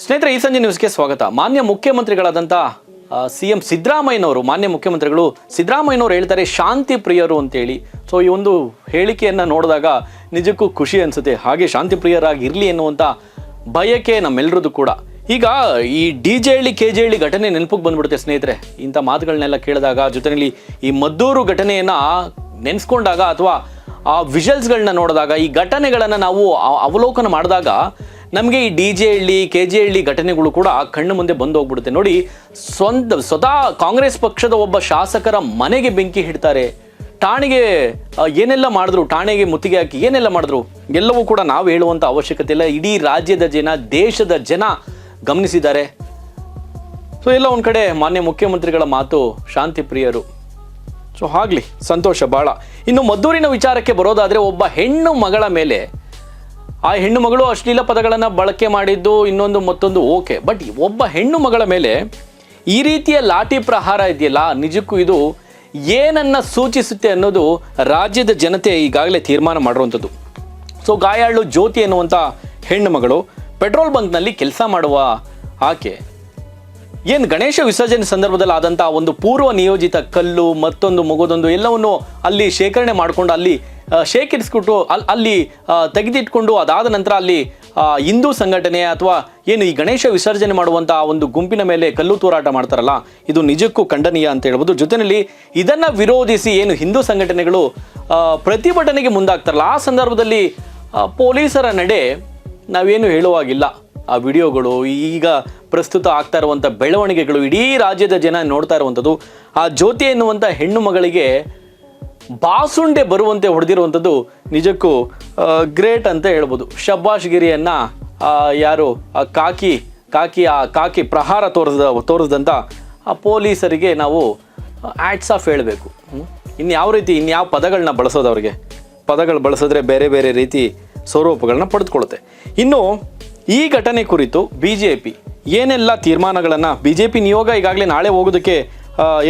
ಸ್ನೇಹಿತರೆ, ಈ ಸಂಜೆ ನ್ಯೂಸ್ಗೆ ಸ್ವಾಗತ. ಮಾನ್ಯ ಮುಖ್ಯಮಂತ್ರಿಗಳಾದಂಥ ಸಿ ಎಂ ಸಿದ್ದರಾಮಯ್ಯನವರು, ಮಾನ್ಯ ಮುಖ್ಯಮಂತ್ರಿಗಳು ಸಿದ್ದರಾಮಯ್ಯನವರು ಹೇಳ್ತಾರೆ, ಶಾಂತಿ ಪ್ರಿಯರು ಅಂತೇಳಿ. ಸೊ ಈ ಒಂದು ಹೇಳಿಕೆಯನ್ನು ನೋಡಿದಾಗ ನಿಜಕ್ಕೂ ಖುಷಿ ಅನಿಸುತ್ತೆ. ಹಾಗೆ ಶಾಂತಿ ಪ್ರಿಯರಾಗಿ ಇರ್ಲಿ ಎನ್ನುವಂಥ ಬಯಕೆ ನಮ್ಮೆಲ್ಲರದ್ದು ಕೂಡ. ಈಗ ಈ D J Halli, K J Halli ಘಟನೆ ನೆನಪಿಗೆ ಬಂದ್ಬಿಡುತ್ತೆ ಸ್ನೇಹಿತರೆ. ಇಂಥ ಮಾತುಗಳನ್ನೆಲ್ಲ ಕೇಳಿದಾಗ, ಜೊತೆಯಲ್ಲಿ ಈ ಮದ್ದೂರು ಘಟನೆಯನ್ನು ನೆನೆಸ್ಕೊಂಡಾಗ ಅಥವಾ ಆ ವಿಷಲ್ಸ್ಗಳನ್ನ ನೋಡಿದಾಗ, ಈ ಘಟನೆಗಳನ್ನು ನಾವು ಅವಲೋಕನ ಮಾಡಿದಾಗ ನಮಗೆ ಈ D J Halli, K J Halli ಘಟನೆಗಳು ಕೂಡ ಕಣ್ಣು ಮುಂದೆ ಬಂದು ಹೋಗ್ಬಿಡುತ್ತೆ. ನೋಡಿ, ಸ್ವಂತ, ಸ್ವತಃ ಕಾಂಗ್ರೆಸ್ ಪಕ್ಷದ ಒಬ್ಬ ಶಾಸಕರ ಮನೆಗೆ ಬೆಂಕಿ ಹಿಡ್ತಾರೆ. ಠಾಣೆಗೆ ಏನೆಲ್ಲ ಮಾಡಿದ್ರು? ಠಾಣೆಗೆ ಮುತ್ತಿಗೆ ಹಾಕಿ ಏನೆಲ್ಲ ಮಾಡಿದ್ರು? ಎಲ್ಲವೂ ಕೂಡ ನಾವು ಹೇಳುವಂಥ ಅವಶ್ಯಕತೆ ಇಲ್ಲ. ಇಡೀ ರಾಜ್ಯದ ಜನ, ದೇಶದ ಜನ ಗಮನಿಸಿದ್ದಾರೆ. ಸೊ ಎಲ್ಲ ಒಂದು ಕಡೆ ಮಾನ್ಯ ಮುಖ್ಯಮಂತ್ರಿಗಳ ಮಾತು ಶಾಂತಿ ಪ್ರಿಯರು. ಸೊ ಆಗಲಿ ಸಂತೋಷ ಭಾಳ ಇನ್ನು ಮದ್ದೂರಿನ ವಿಚಾರಕ್ಕೆ ಬರೋದಾದರೆ ಒಬ್ಬ ಹೆಣ್ಣು ಮಗಳ ಮೇಲೆ ಆ ಹೆಣ್ಣು ಮಗಳು ಅಶ್ಲೀಲ ಪದಗಳನ್ನು ಬಳಕೆ ಮಾಡಿದ್ದು, ಇನ್ನೊಂದು ಮತ್ತೊಂದು ಓಕೆ. ಬಟ್ ಒಬ್ಬ ಹೆಣ್ಣು ಮಗಳ ಮೇಲೆ ಈ ರೀತಿಯ ಲಾಠಿ ಪ್ರಹಾರ ಇದೆಯಲ್ಲ? ನಿಜಕ್ಕೂ ಇದು ಏನನ್ನ ಸೂಚಿಸುತ್ತೆ ಅನ್ನೋದು ರಾಜ್ಯದ ಜನತೆ ಈಗಾಗಲೇ ತೀರ್ಮಾನ ಮಾಡಿರುವಂಥದ್ದು. ಸೊ ಗಾಯಾಳು ಜ್ಯೋತಿ ಎನ್ನುವಂಥ ಹೆಣ್ಣು ಮಗಳು ಪೆಟ್ರೋಲ್ ಬಂಕ್ನಲ್ಲಿ ಕೆಲಸ ಮಾಡುವ ಆಕೆ. ಏನು ಗಣೇಶ ವಿಸರ್ಜನೆ ಸಂದರ್ಭದಲ್ಲಿ ಆದಂಥ ಒಂದು ಪೂರ್ವ ನಿಯೋಜಿತ ಕಲ್ಲು, ಮತ್ತೊಂದು ಮುಗದೊಂದು ಎಲ್ಲವನ್ನು ಅಲ್ಲಿ ಶೇಖರಣೆ ಮಾಡಿಕೊಂಡು ಅಲ್ಲಿ ಶೇಖರಿಸ್ಬಿಟ್ಟು ಅಲ್ಲಿ ಅಲ್ಲಿ ತೆಗೆದಿಟ್ಕೊಂಡು ಅದಾದ ನಂತರ ಅಲ್ಲಿ ಹಿಂದೂ ಸಂಘಟನೆ ಅಥವಾ ಏನು ಈ ಗಣೇಶ ವಿಸರ್ಜನೆ ಮಾಡುವಂಥ ಒಂದು ಗುಂಪಿನ ಮೇಲೆ ಕಲ್ಲು ತೂರಾಟ ಮಾಡ್ತಾರಲ್ಲ, ಇದು ನಿಜಕ್ಕೂ ಖಂಡನೀಯ ಅಂತ ಹೇಳ್ಬೋದು. ಜೊತೆಯಲ್ಲಿ ಇದನ್ನು ವಿರೋಧಿಸಿ ಏನು ಹಿಂದೂ ಸಂಘಟನೆಗಳು ಪ್ರತಿಭಟನೆಗೆ ಮುಂದಾಗ್ತಾರಲ್ಲ, ಆ ಸಂದರ್ಭದಲ್ಲಿ ಪೊಲೀಸರ ನಡೆ ನಾವೇನು ಹೇಳುವಾಗಿಲ್ಲ. ಆ ವಿಡಿಯೋಗಳು ಈಗ ಪ್ರಸ್ತುತ ಆಗ್ತಾ ಇರುವಂಥ ಬೆಳವಣಿಗೆಗಳು ಇಡೀ ರಾಜ್ಯದ ಜನ ನೋಡ್ತಾ ಇರುವಂಥದ್ದು, ಆ ಜ್ಯೋತಿ ಎನ್ನುವಂಥ ಹೆಣ್ಣು ಮಗಳಿಗೆ ಬಾಸುಂಡೆ ಬರುವಂತೆ ಹೊಡೆದಿರುವಂಥದ್ದು ನಿಜಕ್ಕೂ ಗ್ರೇಟ್ ಅಂತ ಹೇಳ್ಬೋದು. ಶಬ್ಬಾಷ್ ಗಿರಿಯನ್ನ ಯಾರು, ಆ ಕಾಕಿ ಕಾಕಿ, ಆ ಕಾಕಿ ಪ್ರಹಾರ ತೋರಿಸ್ದ ತೋರಿಸ್ದಂಥ ಆ ಪೊಲೀಸರಿಗೆ ನಾವು ಆ್ಯಡ್ಸ್ ಆಫ್ ಹೇಳಬೇಕು. ಇನ್ಯಾವ ರೀತಿ ಇನ್ಯಾವ ಪದಗಳನ್ನ ಬಳಸೋದು ಅವ್ರಿಗೆ? ಪದಗಳು ಬಳಸಿದ್ರೆ ಬೇರೆ ಬೇರೆ ರೀತಿ ಸ್ವರೂಪಗಳನ್ನ ಪಡೆದುಕೊಳ್ಳುತ್ತೆ. ಇನ್ನು ಈ ಘಟನೆ ಕುರಿತು ಬಿಜೆಪಿ ಏನೆಲ್ಲ ತೀರ್ಮಾನಗಳನ್ನು ಬಿ ಜೆ ಪಿ ನಿಯೋಗ ಈಗಾಗಲೇ ನಾಳೆ ಹೋಗೋದಕ್ಕೆ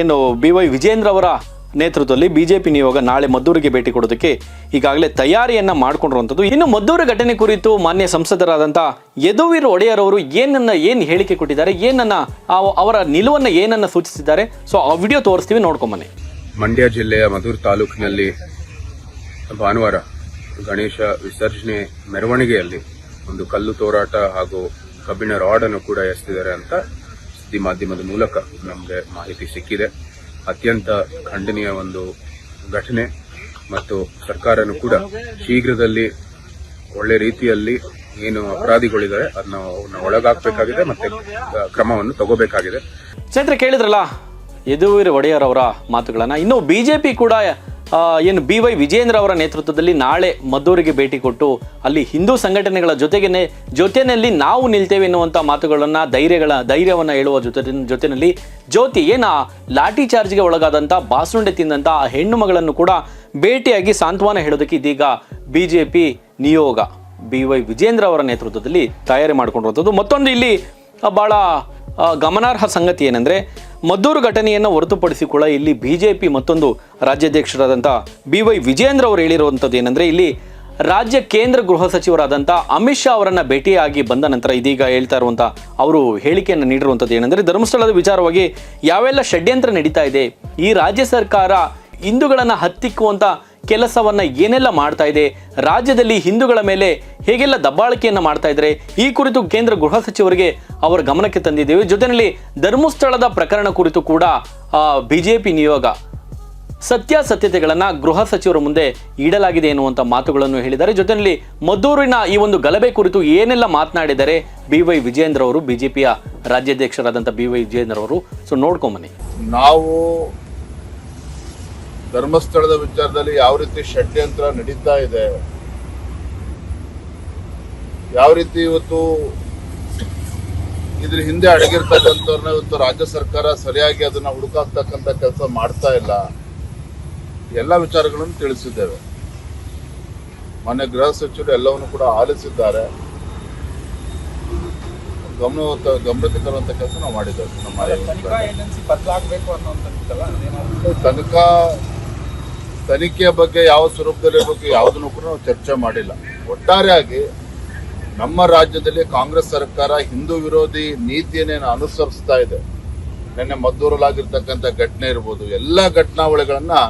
ಏನು ಬಿ ವೈ ವಿಜೇಂದ್ರ ಅವರ ನೇತೃತ್ವದಲ್ಲಿ ಬಿ ಜೆ ಪಿ ನಿಯೋಗ ನಾಳೆ ಮದ್ದೂರಿಗೆ ಭೇಟಿ ಕೊಡೋದಕ್ಕೆ ಈಗಾಗಲೇ ತಯಾರಿಯನ್ನು ಮಾಡಿಕೊಂಡಿರುವಂಥದ್ದು. ಇನ್ನು ಮದ್ದೂರು ಘಟನೆ ಕುರಿತು ಮಾನ್ಯ ಸಂಸದರಾದಂಥ ಯದುವೀರ್ ಒಡೆಯರ್ ಅವರು ಏನನ್ನ, ಏನು ಹೇಳಿಕೆ ಕೊಟ್ಟಿದ್ದಾರೆ, ಏನನ್ನ ಅವರ ನಿಲುವನ್ನು ಏನನ್ನ ಸೂಚಿಸಿದ್ದಾರೆ, ಸೊ ಆ ವಿಡಿಯೋ ತೋರಿಸ್ತೀವಿ ನೋಡ್ಕೊಂಬನ್ನಿ ಮಂಡ್ಯ ಜಿಲ್ಲೆಯ ಮಧುರ್ ತಾಲೂಕಿನಲ್ಲಿ ಭಾನುವಾರ ಗಣೇಶ ವಿಸರ್ಜನೆ ಮೆರವಣಿಗೆಯಲ್ಲಿ ಒಂದು ಕಲ್ಲು ತೋರಾಟ ಹಾಗೂ ಕಬ್ಬಿಣ ರಾಡ್ ಅನ್ನು ಕೂಡ ಎಸೆದಿದ್ದಾರೆ ಅಂತ ಸುದ್ದಿ ಮಾಧ್ಯಮದ ಮೂಲಕ ನಮಗೆ ಮಾಹಿತಿ ಸಿಕ್ಕಿದೆ. ಅತ್ಯಂತ ಖಂಡನೀಯ ಒಂದು ಘಟನೆ ಮತ್ತು ಸರ್ಕಾರನು ಕೂಡ ಶೀಘ್ರದಲ್ಲಿ ಒಳ್ಳೆ ರೀತಿಯಲ್ಲಿ ಏನು ಅಪರಾಧಿಗಳಿದ್ದಾರೆ ಅದನ್ನ ಒಳಗಾಗಬೇಕಾಗಿದೆ ಮತ್ತೆ ಕ್ರಮವನ್ನು ತಗೋಬೇಕಾಗಿದೆ. ಚಂದ್ರ ಕೇಳಿದ್ರಲ್ಲ, ಯದುವೀರ್ ಒಡೆಯರ್ ಅವರ ಮಾತುಗಳನ್ನ. ಇನ್ನು ಬಿಜೆಪಿ ಕೂಡ ಏನು ಬಿ ವೈ ವಿಜೇಂದ್ರ ಅವರ ನೇತೃತ್ವದಲ್ಲಿ ನಾಳೆ ಮದ್ದೂರಿಗೆ ಭೇಟಿ ಕೊಟ್ಟು ಅಲ್ಲಿ ಹಿಂದೂ ಸಂಘಟನೆಗಳ ಜೊತೆಗೇನೆ ಜೊತೆಯಲ್ಲಿ ನಾವು ನಿಲ್ತೇವೆ ಎನ್ನುವಂಥ ಮಾತುಗಳನ್ನು ಧೈರ್ಯಗಳ ಧೈರ್ಯವನ್ನು ಹೇಳುವ ಜೊತೆ ಜೊತೆಯಲ್ಲಿ ಜ್ಯೋತಿ ಏನ ಲಾಠಿ ಚಾರ್ಜ್ಗೆ ಒಳಗಾದಂಥ ಬಾಸುಂಡೆ ತಿಂದಂಥ ಆ ಹೆಣ್ಣು ಮಗಳನ್ನು ಕೂಡ ಭೇಟಿಯಾಗಿ ಸಾಂತ್ವನ ಹೇಳೋದಕ್ಕೆ ಇದೀಗ ಬಿ ಜೆ ಪಿ ನಿಯೋಗ. ಬಿ ವೈ ವಿಜೇಂದ್ರ ಅವರ ನೇತೃತ್ವದಲ್ಲಿ ತಯಾರಿ ಮಾಡಿಕೊಂಡಿರುವಂಥದ್ದು. ಮತ್ತೊಂದು ಇಲ್ಲಿ ಆ, ಗಮನಾರ್ಹ ಸಂಗತಿ ಏನಂದ್ರೆ, ಮದ್ದೂರು ಘಟನೆಯನ್ನು ಹೊರತುಪಡಿಸಿ ಕೂಡ ಇಲ್ಲಿ ಪಿ ಮತ್ತೊಂದು ರಾಜ್ಯಾಧ್ಯಕ್ಷರಾದಂಥ ಬಿ ವೈ ವಿಜೇಂದ್ರ ಅವರು ಹೇಳಿರುವಂಥದ್ದು ಏನಂದ್ರೆ, ಇಲ್ಲಿ ರಾಜ್ಯ ಕೇಂದ್ರ ಗೃಹ ಸಚಿವರಾದಂಥ ಅಮಿತ್ ಶಾ ಅವರನ್ನು ಭೇಟಿಯಾಗಿ ಬಂದ ನಂತರ ಇದೀಗ ಹೇಳ್ತಾ ಇರುವಂಥ ಅವರು ಹೇಳಿಕೆಯನ್ನು ನೀಡಿರುವಂಥದ್ದು ಏನಂದ್ರೆ, ಧರ್ಮಸ್ಥಳದ ವಿಚಾರವಾಗಿ ಯಾವೆಲ್ಲ ಷಡ್ಯಂತ್ರ ನಡೀತಾ ಇದೆ, ಈ ರಾಜ್ಯ ಸರ್ಕಾರ ಹಿಂದೂಗಳನ್ನ ಹತ್ತಿಕ್ಕುವಂತ ಕೆಲಸವನ್ನ ಏನೆಲ್ಲ ಮಾಡ್ತಾ ಇದೆ? ರಾಜ್ಯದಲ್ಲಿ ಹಿಂದೂಗಳ ಮೇಲೆ ಹೇಗೆಲ್ಲ ದಬ್ಬಾಳಿಕೆಯನ್ನ ಮಾಡ್ತಾ ಇದ್ದಾರೆ ಈ ಕುರಿತು ಕೇಂದ್ರ ಗೃಹ ಸಚಿವರಿಗೆ ಅವರ ಗಮನಕ್ಕೆ ತಂದಿದ್ದೇವೆ. ಜೊತೆಯಲ್ಲಿ ಧರ್ಮಸ್ಥಳದ ಪ್ರಕರಣ ಕುರಿತು ಕೂಡ ಬಿಜೆಪಿ ನಿಯೋಗ ಸತ್ಯಾಸತ್ಯತೆಗಳನ್ನು ಗೃಹ ಸಚಿವರ ಮುಂದೆ ಇಡಲಾಗಿದೆ ಎನ್ನುವಂಥ ಮಾತುಗಳನ್ನು ಹೇಳಿದ್ದಾರೆ. ಜೊತೆಯಲ್ಲಿ ಮದ್ದೂರಿನ ಈ ಒಂದು ಗಲಭೆ ಕುರಿತು ಏನೆಲ್ಲ ಮಾತನಾಡಿದ್ದಾರೆ? ಬಿ ವೈ ವಿಜೇಂದ್ರ ಅವರು, ಬಿಜೆಪಿಯ ರಾಜ್ಯಾಧ್ಯಕ್ಷರಾದಂಥ ಬಿ ವೈ ವಿಜೇಂದ್ರ ಅವರು. ಸೊ ನೋಡ್ಕೊಂಬನ್ನಿ ನಾವು ಧರ್ಮಸ್ಥಳದ ವಿಚಾರದಲ್ಲಿ ಯಾವ ರೀತಿ ಷಡ್ಯಂತ್ರ ನಡೀತಾ ಇದೆ ಯಾವ ರೀತಿ ಇವತ್ತು ಇದ್ರ ಹಿಂದೆ ಅಡಗಿರ್ತಕ್ಕಂಥವ್ರನ್ನ ಇವತ್ತು ರಾಜ್ಯ ಸರ್ಕಾರ ಸರಿಯಾಗಿ ಅದನ್ನ ಹುಡುಕಾಕ್ತಕ್ಕಂಥ ಕೆಲಸ ಮಾಡ್ತಾ ಇಲ್ಲ ಎಲ್ಲ ವಿಚಾರಗಳನ್ನು ತಿಳಿಸಿದ್ದೇವೆ. ಮಾನ್ಯ ಗೃಹ ಸಚಿವರು ಎಲ್ಲವನ್ನು ಕೂಡ ಆಲಿಸಿದ್ದಾರೆ. ಗಮನ ಗಮನಕ್ಕೆ ತರುವಂತ ಕೆಲಸ ನಾವು ಮಾಡಿದ್ದೇವೆ. ನಮ್ಮ ತನಿಖಾ ತನಿಖೆಯ ಬಗ್ಗೆ ಯಾವ ಸ್ವರೂಪದಲ್ಲಿ ಇರಬೇಕು, ಯಾವುದನ್ನು ಕೂಡ ನಾವು ಚರ್ಚೆ ಮಾಡಿಲ್ಲ. ಒಟ್ಟಾರೆಯಾಗಿ ನಮ್ಮ ರಾಜ್ಯದಲ್ಲಿ ಕಾಂಗ್ರೆಸ್ ಸರ್ಕಾರ ಹಿಂದೂ ವಿರೋಧಿ ನೀತಿಯನ್ನೇನು ಅನುಸರಿಸ್ತಾ ಇದೆ. ನಿನ್ನೆ ಮದ್ದೂರಲ್ಲಾಗಿರ್ತಕ್ಕಂಥ ಘಟನೆ ಇರ್ಬೋದು, ಎಲ್ಲ ಘಟನಾವಳಿಗಳನ್ನು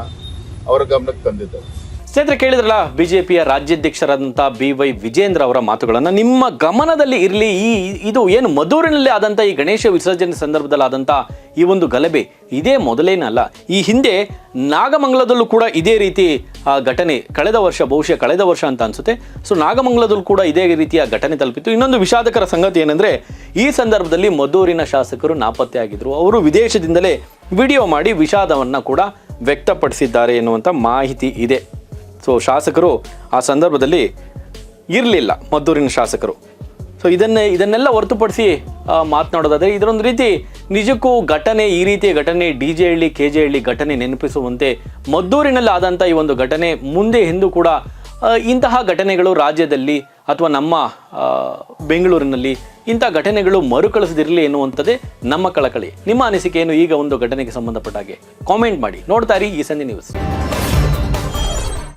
ಅವರ ಗಮನಕ್ಕೆ ತಂದಿದ್ದಾರೆ. ಸ್ನೇಹಿತರೆ, ಕೇಳಿದ್ರಲ್ಲ, ಬಿಜೆಪಿಯ ರಾಜ್ಯಾಧ್ಯಕ್ಷರಾದಂಥ ಬಿ ವೈ ವಿಜೇಂದ್ರ ಅವರ ಮಾತುಗಳನ್ನು. ನಿಮ್ಮ ಗಮನದಲ್ಲಿ ಇರಲಿ, ಈ, ಇದು ಏನು ಮಧುರಿನಲ್ಲಿ ಆದಂಥ ಈ ಗಣೇಶ ವಿಸರ್ಜನೆ ಸಂದರ್ಭದಲ್ಲಿ ಆದಂಥ ಈ ಒಂದು ಗಲಭೆ ಇದೇ ಮೊದಲೇನಲ್ಲ ಈ ಹಿಂದೆ ನಾಗಮಂಗಲದಲ್ಲೂ ಕೂಡ ಇದೇ ರೀತಿ, ಆ, ಘಟನೆ ಕಳೆದ ವರ್ಷ, ಬಹುಶಃ ಕಳೆದ ವರ್ಷ ಅಂತ ಅನ್ಸುತ್ತೆ. ಸೊ, ನಾಗಮಂಗಲದಲ್ಲೂ ಕೂಡ ಇದೇ ರೀತಿಯ ಘಟನೆ ತಲುಪಿತ್ತು. ಇನ್ನೊಂದು ವಿಷಾದಕರ ಸಂಗತಿ ಏನಂದ್ರೆ, ಈ ಸಂದರ್ಭದಲ್ಲಿ ಮಧೂರಿನ ಶಾಸಕರು ನಾಪತ್ತೆಯಾಗಿದ್ದರು ಅವರು ವಿದೇಶದಿಂದಲೇ ವಿಡಿಯೋ ಮಾಡಿ ವಿಷಾದವನ್ನು ಕೂಡ ವ್ಯಕ್ತಪಡಿಸಿದ್ದಾರೆ ಎನ್ನುವಂಥ ಮಾಹಿತಿ ಇದೆ. ಸೊ ಶಾಸಕರು ಆ ಸಂದರ್ಭದಲ್ಲಿ ಇರಲಿಲ್ಲ, ಮದ್ದೂರಿನ ಶಾಸಕರು. ಸೊ ಇದನ್ನೇ, ಇದನ್ನೆಲ್ಲ ಹೊರತುಪಡಿಸಿ ಮಾತನಾಡೋದಾದರೆ ಇದರೊಂದು ರೀತಿ ನಿಜಕ್ಕೂ ಘಟನೆ, ಈ ರೀತಿಯ ಘಟನೆ, D J Halli, K J Halli ಘಟನೆ ನೆನಪಿಸುವಂತೆ ಮದ್ದೂರಿನಲ್ಲಿ ಆದಂಥ ಈ ಒಂದು ಘಟನೆ ಮುಂದೆ ಎಂದು ಕೂಡ ಇಂತಹ ಘಟನೆಗಳು ರಾಜ್ಯದಲ್ಲಿ ಅಥವಾ ನಮ್ಮ ಬೆಂಗಳೂರಿನಲ್ಲಿ ಇಂಥ ಘಟನೆಗಳು ಮರುಕಳಿಸದಿರಲಿ ಎನ್ನುವಂಥದ್ದೇ ನಮ್ಮ ಕಳಕಳಿ. ನಿಮ್ಮ ಅನಿಸಿಕೆಯನ್ನು ಈಗ ಒಂದು ಘಟನೆಗೆ ಸಂಬಂಧಪಟ್ಟ ಹಾಗೆ ಕಾಮೆಂಟ್ ಮಾಡಿ. ನೋಡ್ತಾ ಇರಿ ಈ ಸಂಜೆ ನ್ಯೂಸ್